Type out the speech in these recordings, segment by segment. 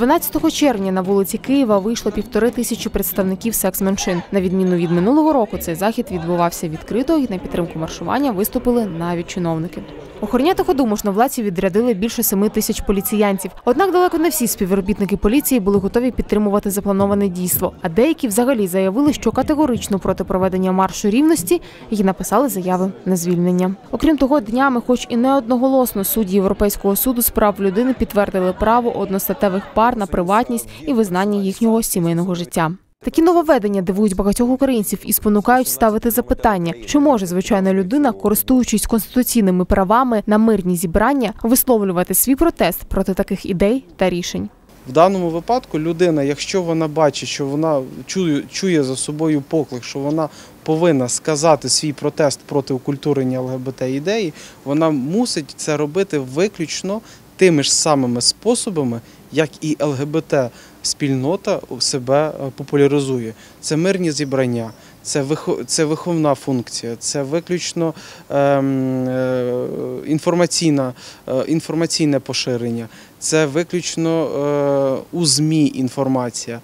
12 червня на вулиці Києва вийшло півтори тисячі представників секс-меншин. На відміну від минулого року, цей захід відбувався відкрито і на підтримку маршування виступили навіть чиновники. Охороняти ходу можновладці відрядили більше семи тисяч поліціянців. Однак далеко не всі співробітники поліції були готові підтримувати заплановане дійство. А деякі взагалі заявили, що категорично проти проведення маршу рівності і написали заяви на звільнення. Окрім того, днями, хоч і не одноголосно, судді Європейського суду з прав людини підтвердили право одностатевих пар на приватність і визнання їхнього сімейного життя. Такі нововведення дивують багатьох українців і спонукають ставити запитання, чи може звичайна людина, користуючись конституційними правами на мирні зібрання, висловлювати свій протест проти таких ідей та рішень. В даному випадку людина, якщо вона бачить, що вона чує, чує за собою поклик, що вона повинна сказати свій протест проти окультурення ЛГБТ ідеї, вона мусить це робити виключно тими ж самими способами, як і ЛГБТ спільнота себе е, популяризує. Це мирні зібрання, це вихо- виховна функція, це виключно ем, е, е, інформаційне поширення, це виключно у ЗМІ інформація,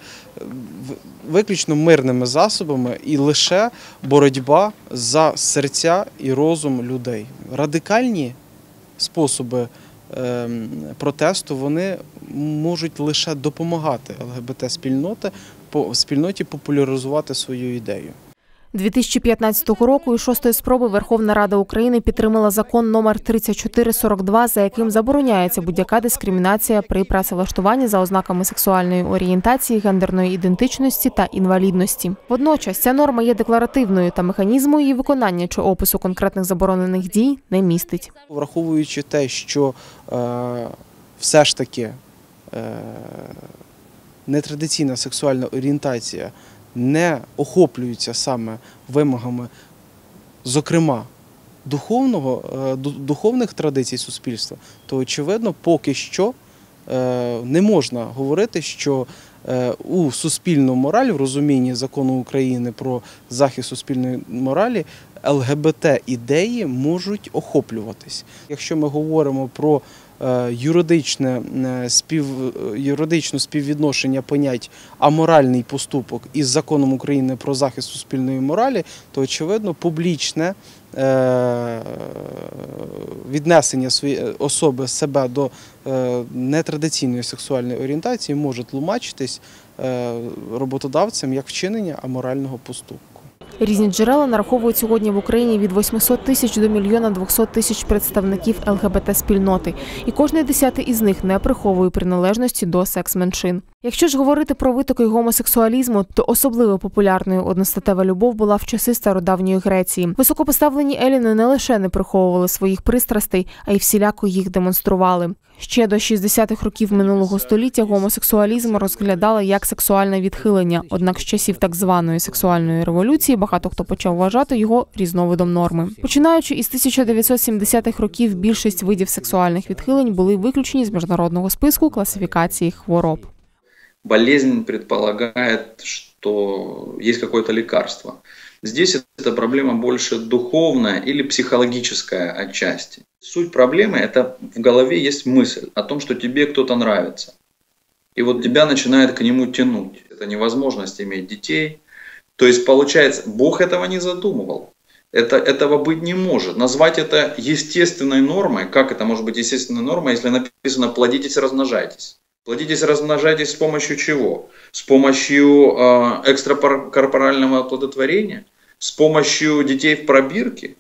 виключно мирними засобами і лише боротьба за серця і розум людей. Радикальні способи протесту вони можуть лише допомагати ЛГБТ спільноти спільноті популяризувати свою ідею. 2015 року і шостої спроби Верховна Рада України підтримала закон номер 3442, за яким забороняється будь-яка дискримінація при працевлаштуванні за ознаками сексуальної орієнтації, гендерної ідентичності та інвалідності. Водночас ця норма є декларативною та механізму її виконання чи опису конкретних заборонених дій не містить. Враховуючи те, що е, все ж таки е, нетрадиційна сексуальна орієнтація не охоплюється саме вимогами, зокрема, духовного, е, духовних традицій суспільства, то очевидно, поки що е, не можна говорити, що е, у суспільну мораль в розумінні закону України про захист суспільної моралі ЛГБТ ідеї можуть охоплюватись. Якщо ми говоримо про юридичне е, спів, е, юридичне співвідношення понять аморальний поступок із законом України про захист суспільної моралі, то очевидно публічне е, віднесення своєї особи себе до е, нетрадиційної сексуальної орієнтації може тлумачитись е, роботодавцем як вчинення аморального поступку. Різні джерела нараховують сьогодні в Україні від 800 тисяч до мільйона 200 тисяч представників ЛГБТ спільноти, і кожний десятий із них не приховує приналежності до секс-меншин. Якщо ж говорити про витоки гомосексуалізму, то особливо популярною одностатева любов була в часи стародавньої Греції. Високопоставлені еліни не лише не приховували своїх пристрастей, а й всіляко їх демонстрували. Ще до 60-х років минулого століття гомосексуалізм розглядали як сексуальне відхилення. Однак з часів так званої сексуальної революції багато хто почав вважати його різновидом норми. Починаючи із 1970-х років, більшість видів сексуальних відхилень були виключені з міжнародного списку класифікації хвороб. болезнь предполагает, что есть какое-то лекарство. Здесь эта проблема больше духовная или психологическая отчасти. Суть проблемы – это в голове есть мысль о том, что тебе кто-то нравится. И вот тебя начинает к нему тянуть. Это невозможность иметь детей. То есть, получается, Бог этого не задумывал. Это, этого быть не может. Назвать это естественной нормой, как это может быть естественной нормой, если написано «плодитесь, размножайтесь». Плодитесь, размножайтесь с помощью чего? С помощью э, экстракорпорального оплодотворения? С помощью детей в пробирке?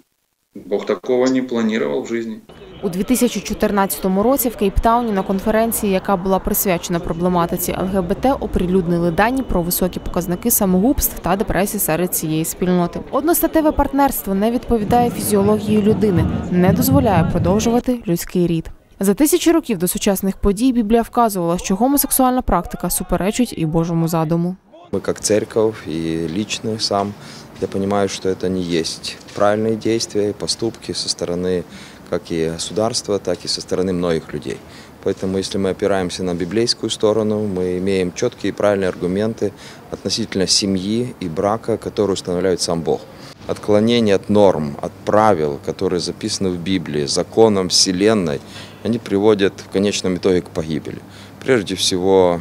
Бог такого не планировал в жизни. У 2014 році в Кейптауні на конференції, яка була присвячена проблематиці ЛГБТ, оприлюднили дані про високі показники самогубств та депресії серед цієї спільноти. Одностатеве партнерство не відповідає фізіології людини, не дозволяє продовжувати людський рід. За тисячі років до сучасних подій Біблія вказувала, що гомосексуальна практика суперечить і Божому задуму. Мы как церковь и лично сам, я понимаю, что это не есть правильные действия и поступки со стороны как и государства, так и со стороны многих людей. Поэтому если мы опираемся на библейскую сторону, мы имеем четкие и правильные аргументы относительно семьи и брака, которые устанавливает сам Бог. Отклонение от норм, от правил, которые записаны в Библии, законом Вселенной, они приводят в конечном итоге к погибели. Прежде всего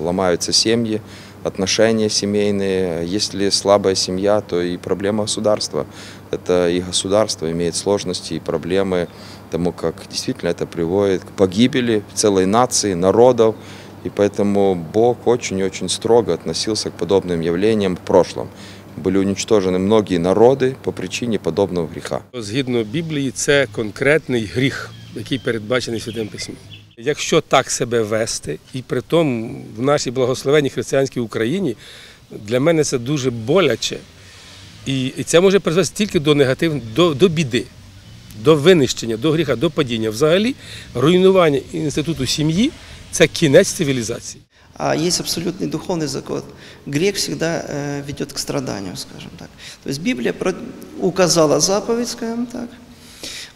ломаются семьи, отношения семейные. Если слабая семья, то и проблема государства. Это и государство имеет сложности и проблемы, тому как действительно это приводит к погибели целой нации, народов. И поэтому Бог очень-очень строго относился к подобным явлениям в прошлом. Были уничтожены многие народы по причине подобного греха. Згідно Біблії, це конкретний гріх, який передбачений Святим Письмом. Якщо так себе вести, і при тому в нашій благословенній християнській Україні, для мене це дуже боляче. І, і це може призвести тільки до негативної, до, до біди, до винищення, до гріха, до падіння. Взагалі, руйнування інституту сім'ї це кінець цивілізації. А есть абсолютный духовный закон. Грех всегда э, ведет к страданию, скажем так. То есть Библия про- указала заповедь, скажем так,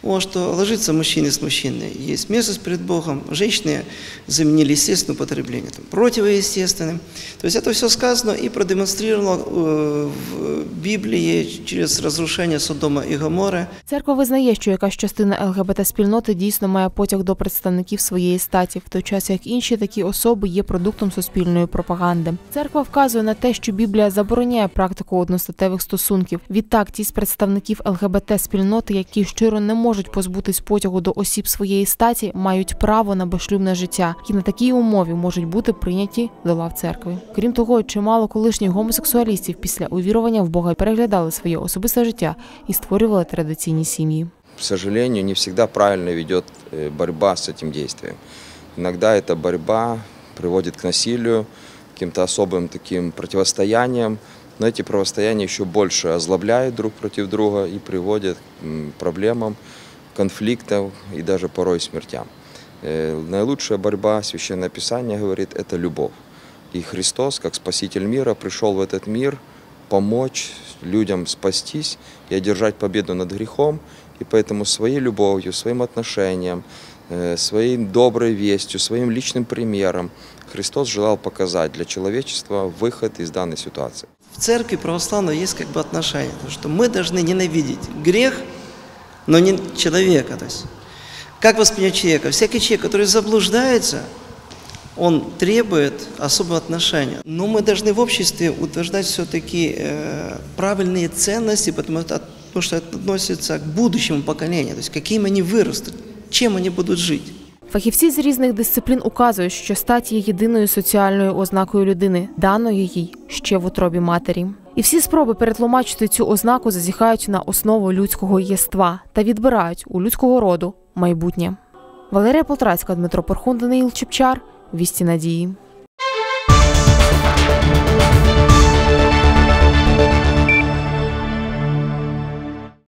вот, что ложиться мужчине с мужчиной есть мерзость перед Богом. Женщины заменили естественное употребление там, противоестественным. То есть это все сказано и продемонстрировано э, в Библии через разрушение Содома и Гоморры. Церква визнає, що якась частина ЛГБТ-спільноти дійсно має потяг до представників своєї статі, в той час як інші такі особи є продуктом суспільної пропаганди. Церква вказує на те, що Біблія забороняє практику одностатевих стосунків. Відтак, ті з представників ЛГБТ-спільноти, які щиро не можуть позбутись потягу до осіб своєї статі, мають право на безшлюбне життя, і на такій умові можуть бути прийняті до лав церкви. Крім того, чимало колишніх гомосексуалістів після увірування в Бога переглядали своє особисте життя і створювали традиційні сім'ї. к сожалению, не всегда правильно ведет э, борьба с этим действием. Иногда эта борьба приводит к насилию, к каким-то особым таким противостояниям, но эти противостояния еще больше озлобляют друг против друга и приводят к м, проблемам, конфликтам и даже порой смертям. Э, Наилучшая борьба, Священное Писание говорит, это любовь. И Христос, как Спаситель мира, пришел в этот мир помочь людям спастись и одержать победу над грехом. И поэтому своей любовью, своим отношением, э, своей доброй вестью, своим личным примером Христос желал показать для человечества выход из данной ситуации. В церкви православной есть как бы отношение, то, что мы должны ненавидеть грех, но не человека. То есть, как воспринять человека? Всякий человек, который заблуждается, он требует особого отношения. Но мы должны в обществе утверждать все-таки э, правильные ценности, потому потому что это относится к будущему поколению, то есть каким они вырастут, чем они будут жить. Фахівці з різних дисциплін указують, що стать є єдиною соціальною ознакою людини, даною їй ще в утробі матері. І всі спроби перетлумачити цю ознаку зазіхають на основу людського єства та відбирають у людського роду майбутнє. Валерія Полтрацька, Дмитро Порхун, Даниїл Чепчар. Вісті надії.